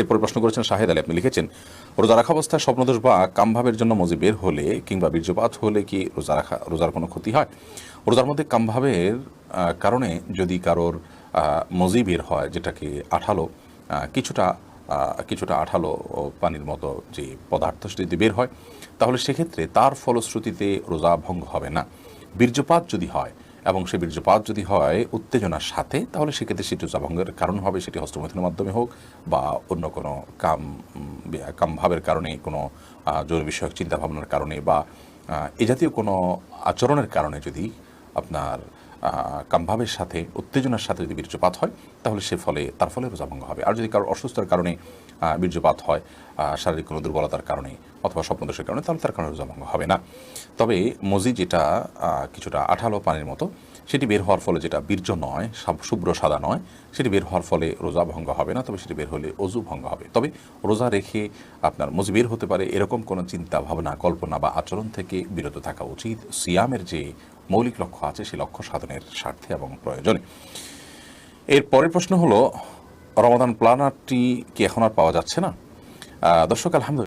এরপরে প্রশ্ন করেছেন শাহেদ আলী। আপনি লিখেছেন, রোজা রাখা অবস্থায় স্বপ্নদোষ বা কামভাবের জন্য মজি বের হলে কিংবা বীর্যপাত হলে কি রোজা রাখা, রোজার কোনো ক্ষতি হয়? রোজার মধ্যে কামভাবের কারণে যদি কারোর মজি বের হয়, যেটাকে আঠালো কিছুটা কিছুটা আঠালো পানির মতো যে পদার্থ যদি বের হয়, তাহলে সেক্ষেত্রে তার ফলশ্রুতিতে রোজা ভঙ্গ হবে না। বীর্যপাত যদি হয় এবং সে বীর্যপাত যদি হয় উত্তেজনার সাথে, তাহলে সেক্ষেত্রে রোজা কারণ হবে, সেটি হস্তমৈথুনের মাধ্যমে হোক বা অন্য কোনো কাম কামভাবের কারণে, কোনো জোর বিষয়ক চিন্তাভাবনার কারণে বা এ জাতীয় কোনো আচরণের কারণে যদি আপনার কামভাবের সাথে, উত্তেজনার সাথে যদি বীর্যপাত হয়, তাহলে সে ফলে, তার ফলে রোজা ভঙ্গ হবে। আর যদি কারোর অসুস্থতার কারণে বীর্যপাত হয় শারীরিক কোনো দুর্বলতার কারণে অথবা স্বপ্নদোষের কারণে, তাহলে তার কারণে রোজা ভঙ্গ হবে না। তবে মজি যেটা কিছুটা আঠালো পানির মতো, সেটি বের হওয়ার ফলে যেটা বীর্য নয় শুভ্র সাদা নয়, সেটি বের হওয়ার ফলে রোজা ভঙ্গ হবে না, তবে সেটি বের হলে অজু ভঙ্গ হবে। তবে রোজা রেখে আপনার মজি বের হতে পারে, এরকম কোনো চিন্তা, ভাবনা, কল্পনা বা আচরণ থেকে বিরত থাকা উচিত। সিয়ামের যে মৌলিক লক্ষ্য আছে সেই লক্ষ্য সাধনের স্বার্থে এবং প্রয়োজনে। এর পরের প্রশ্ন হলো, রমাদান প্ল্যানারটি কি এখন আর পাওয়া যাচ্ছে না? দর্শক, আলহামদুলিল্লাহ।